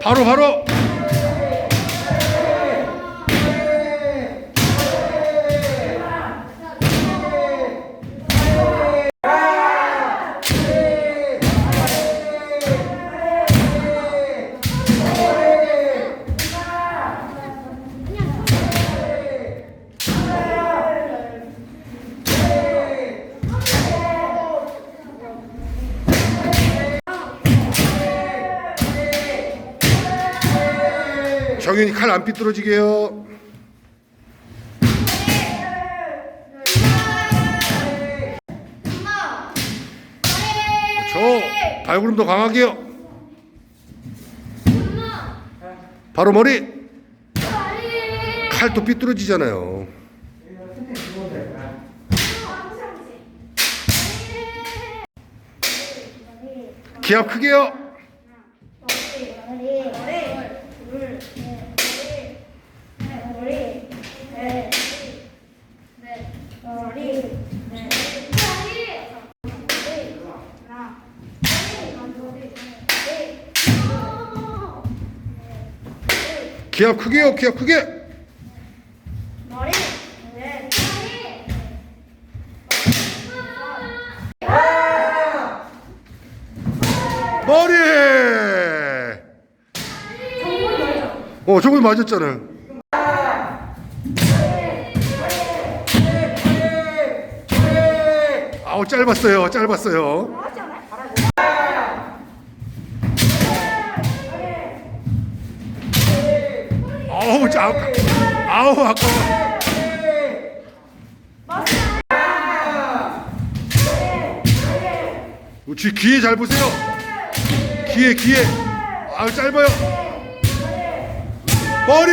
바로 바로 정윤이 칼 안 삐뚤어지게요. 저 발구름도 강하게요. 바로 머리. 칼도 삐뚤어지잖아요. 기압 크게요 기압 크게요 기압 크게. 머리. 어 저번에 맞았잖아요. 아우 짧았어요 짧았어요 아우 짜 아우 아까워 귀에 잘 보세요. 귀에 귀에. 아우 짧아요. 머리